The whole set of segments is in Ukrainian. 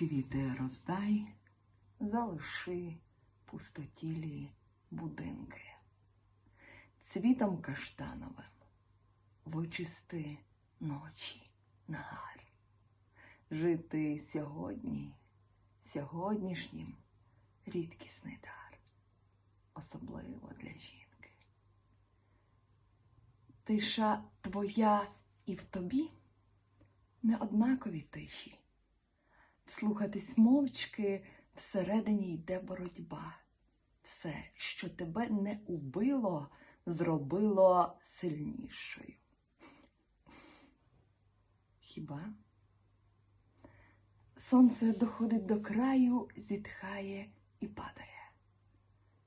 квіти роздай, залиши пустотілі будинки. Цвітом каштановим вичисти ночі нагар. Жити сьогодні, сьогоднішнім рідкісний дар, особливо для жінки. Тиша твоя і в тобі неоднакові тиші. Вслухатись мовчки всередині йде боротьба. Все, що тебе не убило, зробило сильнішою. Хіба? Сонце доходить до краю, зітхає і падає.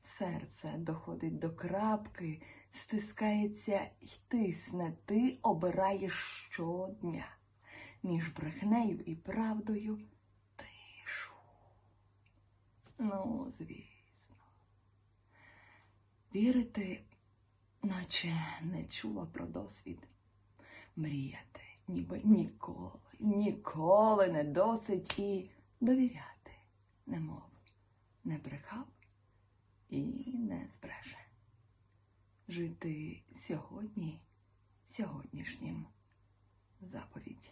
Серце доходить до крапки, стискається й тисне, ти обираєш щодня між брехнею і правдою. Ну, звісно. Вірити, наче не чула про досвід. Мріяти, ніби ніколи, ніколи не досить і довіряти, немов не брехав і не збреже. Жити сьогодні, сьогоднішнім заповідь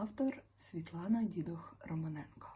Автор Світлана Дідух Романенко.